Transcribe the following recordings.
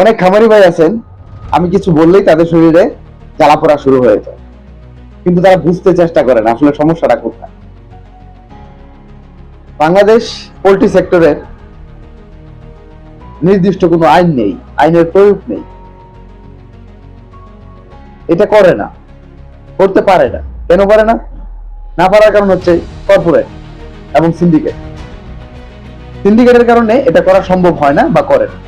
অনেক খামারি ভাই আছেন, আমি কিছু বললেই তাদের শরীরে জ্বালা পড়া শুরু হয়ে যায়। কিন্তু তারা বুঝতে চেষ্টা করেন আসলে সমস্যাটা কোথায়। বাংলাদেশ পোল্ট্রি সেক্টরের নির্দিষ্ট কোনো আইন নেই, আইনের প্রয়োগ নেই। এটা করে না, করতে পারে না। কেন পারে না? না পারার কারণ হচ্ছে কর্পোরেট এবং সিন্ডিকেট সিন্ডিকেটের কারণে এটা করা সম্ভব হয় না বা করে না।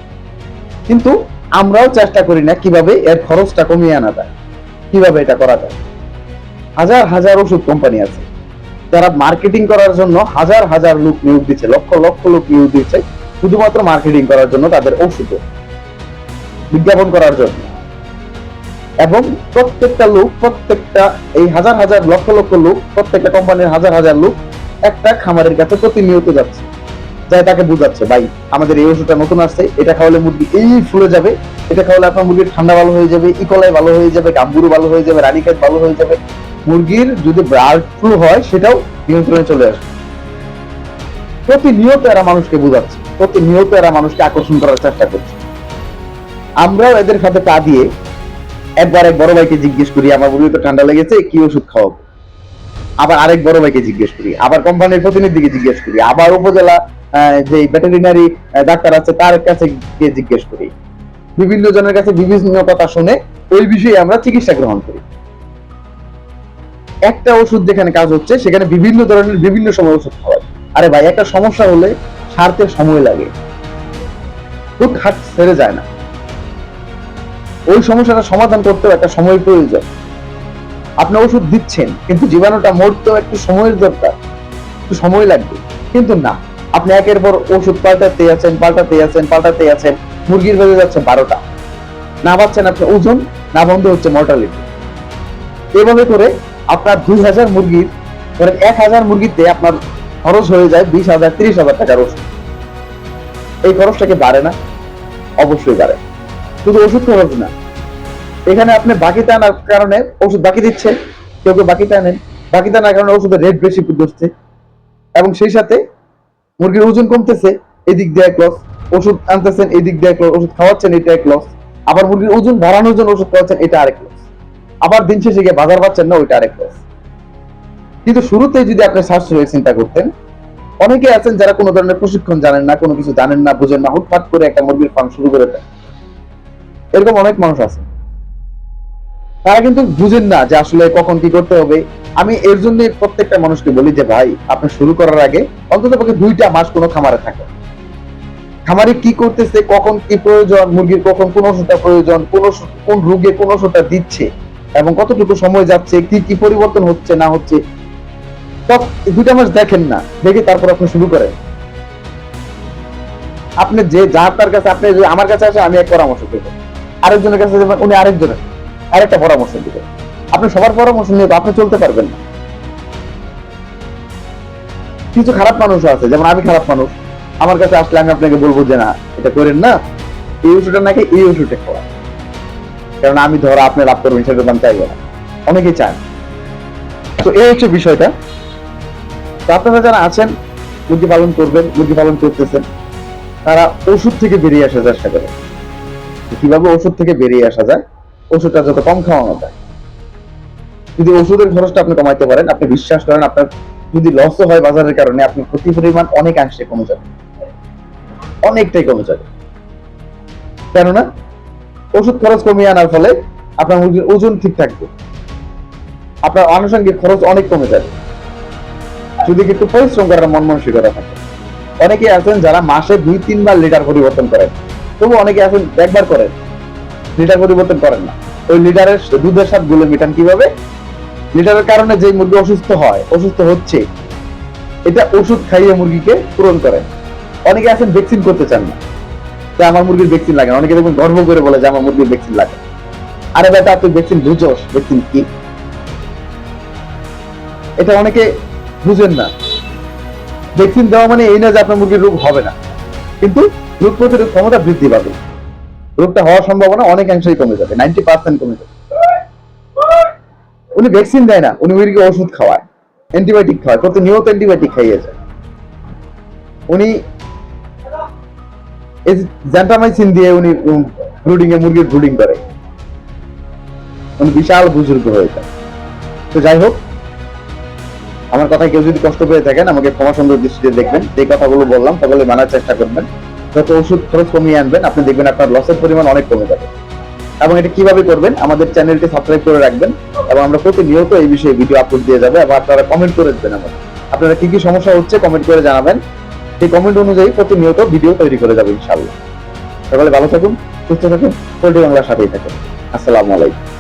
কিন্তু আমরাও চেষ্টা করি না কীভাবে এর খরচটা কমিয়ে আনা যায়, কীভাবে এটা করা যায়। হাজার হাজার ওষুধ কোম্পানি আছে, যারা মার্কেটিং করার জন্য হাজার হাজার লোক নিয়োগ দিচ্ছে, লক্ষ লক্ষ লোক নিয়োগ দিচ্ছে, শুধুমাত্র মার্কেটিং করার জন্য তাদের ওষুধে বিজ্ঞাপন করার জন্য। এবং প্রত্যেকটা লোক, প্রত্যেকটা এই হাজার হাজার লক্ষ লক্ষ লোক, প্রত্যেকটা কোম্পানির হাজার হাজার লোক একটা খামারের কাছে প্রতিনিয়ত যাচ্ছে। যাই তাকে বুঝাচ্ছে, ভাই, আমাদের এই ওষুধটা নতুন আসছে, এটা খাওয়ালে মুরগি এই ফুলে যাবে, এটা খাওয়ালে আপনার মুরগির ঠান্ডা ভালো হয়ে যাবে ইকোলাই ভালো হয়ে যাবে, গাম্বুরু ভালো হয়ে যাবে রানিকাত ভালো হয়ে যাবে। মুরগির যদি ব্রাড ফ্লু হয়, সেটাও নিয়ন্ত্রণে চলে আসবে প্রতিনিয়ত এরা মানুষকে বোঝাচ্ছে, প্রতিনিয়ত এরা মানুষকে আকর্ষণ করার চেষ্টা করছে। আমরাও এদের সাথে পা দিয়ে একবার এক বড় ভাইকে জিজ্ঞেস করি, আমার মুরগি তো ঠান্ডা লেগেছে, কি ওষুধ খাওয়াবো? আবার আরেক বড় ভাইকে জিজ্ঞেস করি, আবার কোম্পানির প্রতিনিধিকে জিজ্ঞেস করি, আবার উপজেলা যে ভেটেরিনারি ডাক্তার আছে, তার কাছে গিয়ে জিজ্ঞেস করি। বিভিন্ন জনের কাছে বিভিন্ন কথা শুনে ওই বিষয়ে আমরা চিকিৎসা গ্রহণ করি। একটা ওষুধ যেখানে কাজ হচ্ছে, সেখানে বিভিন্ন ধরনের বিভিন্ন সময় ওষুধ খাওয়ায় আরে ভাই, একটা সমস্যা হলে সারতে সময় লাগে। হুট হাট ছেড়ে যায় না। ওই সমস্যাটা সমাধান করতেও একটা সময় প্রয়োজন। আপনি ওষুধ দিচ্ছেন, কিন্তু জীবাণুটা মরতেও একটু সময়ের দরকার। একটু সময় লাগবে। কিন্তু না। আপনি একের পর ওষুধ পাল্টাতে আছেন পাল্টাতে আছেন পাল্টাতে আছেন। মুরগির বেজে যাচ্ছে বারোটা। না পাচ্ছেন আপনি ওজন, না বন্ধ হচ্ছে মর্টালিটি এভাবে করে আপনার দুই হাজার মুরগির, ধরেন এক হাজার মুরগিতে আপনার খরচ হয়ে যায় বিশ হাজার, তিরিশ হাজার টাকার ওষুধ। এই খরচটাকে বাড়ে না? অবশ্যই বাড়ে। শুধু ওষুধ খরচ না। এখানে আপনি বাকিতে আনার কারণে ওষুধ বাকি দিচ্ছেন কেউ কেউ বাকিতে আনেন বাকিতে আনার কারণে ওষুধের রেট বেশি বসছে এবং সেই সাথে মুরগির ওজন কমতেছে এই দিক দিয়ে এক লস ওষুধ আনতেছেন এই দিক দিয়ে এক লস ওষুধ খাওয়াচ্ছেন, এটা এক লস আবার মুরগির ওজন বাড়ানোর জন্য ওষুধ খাওয়াচ্ছেন, এটা আরেক লস আবার দিন শেষে গিয়ে বাজার পাচ্ছেন না, ওইটা আরেক লস কিন্তু শুরুতে যদি আপনি সাশ্রয় চিন্তা করতেন, অনেকে আছেন যারা কোনো ধরনের প্রশিক্ষণ জানেন না, কোনো কিছু জানেন না, বুঝেন না হুটফাট করে একটা মুরগির ফার্ম শুরু করে দেন। এরকম অনেক মানুষ আছে তারা কিন্তু বুঝেন না যে আসলে কখন কি করতে হবে। আমি এর জন্য প্রত্যেকটা মানুষকে বলি যে, ভাই, আপনি শুরু করার আগে অন্তত পক্ষে দুইটা মাস কোনো খামারে থাকে খামারে কি করতেছে, কখন কি প্রয়োজন, মুরগির কখন কোন ওষুধটা প্রয়োজন, কোন কোন রোগে কোন ওষুধটা দিচ্ছে এবং কতটুকু সময় যাচ্ছে, কি কি পরিবর্তন হচ্ছে, না হচ্ছে দুইটা মাস দেখেন না, দেখে তারপর আপনি শুরু করেন। আপনি যে, যার তার কাছে, আপনি যে আমার কাছে আসে আমি এক পরামর্শ দেবো। আরেকজনের কাছে উনি আরেকজনের আরেকটা পরামর্শ দিবেন আপনি সবার পরামর্শ নিয়ে আপনি চলতে পারবেন না। কিছু খারাপ মানুষ আছে, যেমন আমি খারাপ মানুষ। আমার কাছে আসলে আমি আপনাকে বলব যে, না, এটা করেন না। এই ওষুধটা নাকি এই ওষুধটা খাওয়া। কারণ আমি ধরো আপনি লাভ করবেন, সেটা দাম চাইব না। অনেকেই চান তো এই হচ্ছে বিষয়টা। তো আপনারা যারা আছেন, মুরগি পালন করবেন, মুরগি পালন করতেছেন, তারা ওষুধ থেকে বেরিয়ে আসার চেষ্টা করে কীভাবে ওষুধ থেকে বেরিয়ে আসা যায়? ওষুধটা যত কম খাওয়ানো যায়। যদি ওষুধের খরচটা আপনি কমাইতে পারেন, আপনি বিশ্বাস করেন আপনার যদি লসও হয় বাজারের কারণে আপনি ক্ষতি পরিমাণ অনেকাংশে কমে যাবে। অনেকটাই কমে যাবে। কেননা, ওষুধ খরচ কমিয়ে আনার ফলে আপনার মুরগির ওজন ঠিক থাকবে। আপনার আনুষঙ্গিক খরচ অনেক কমে যাবে। যদি একটু পরিশ্রম করার মন মানসিকতা থাকে। অনেকে আছেন যারা মাসে দুই, তিনবার লিটার পরিবর্তন করেন। তবু অনেকে আছেন একবার করেন। লিটার পরিবর্তন করেন না। ওই লিটারের দুধের স্বাদগুলো মেটান কীভাবে? লিটারের কারণে যে মুরগি অসুস্থ হয়, অসুস্থ হচ্ছে, এটা ওষুধ খাইয়ে মুরগিকে পূরণ করেন। অনেকে আছেন ভ্যাকসিন করতে চান না, যে আমার মুরগির ভ্যাকসিন লাগে অনেকে দেখুন গর্ব করে বলে যে আমার মুরগির ভ্যাকসিন লাগে আরে বেটা তুই ভ্যাকসিন বুঝোস? ভ্যাকসিন কি? এটা অনেকে বুঝেন না। ভ্যাকসিন দেওয়া মানে এই না যে আপনার মুরগির রোগ হবে না। কিন্তু রোগ প্রতিরোধ ক্ষমতা বৃদ্ধি পাবে। রোগটা হওয়ার সম্ভাবনা অনেকাংশেই কমে যাবে নাইনটি পার্সেন্ট কমে যাবে। উনি ভ্যাকসিন দেয় না, উনি মুরগিকে ওষুধ খাওয়ায় অ্যান্টিবায়োটিক খাওয়ায়, প্রতিনিয়ত অ্যান্টিবায়োটিক খাইয়ে যায়। উনি জ্যান্টামাইসিন দিয়ে উনি ব্রুডিং এ মুরগির ব্রুডিং করে। উনি বিশাল বুজুর্গ হয়ে যায়। তো যাই হোক, আমার কথায় কেউ যদি কষ্ট পেয়ে থাকেন, আমাকে ক্ষমা সুন্দর দৃষ্টিতে দেখবেন, যে কথাগুলো বললাম, সকলে মানার চেষ্টা করবেন। যত ওষুধ খরচ কমিয়ে আনবেন, আপনি দেখবেন আপনার লসের পরিমাণ অনেক কমে যাবে। এবং এটা কীভাবে করবেন, আমাদের চ্যানেলটি সাবস্ক্রাইব করে রাখবেন এবং আমরা প্রতিনিয়ত এই বিষয়ে ভিডিও আপলোড দিয়ে যাবে এবং আপনারা কমেন্ট করে দেবেন আমাদের আপনারা কি কি সমস্যা হচ্ছে কমেন্ট করে জানাবেন। সেই কমেন্ট অনুযায়ী প্রতিনিয়ত ভিডিও তৈরি করে যাবে ইনশাআল্লাহ। সকলে ভালো থাকুন, সুস্থ থাকুন, পোল্ট্রি বাংলার সাথেই থাকুন। আসসালামু আলাইকুম।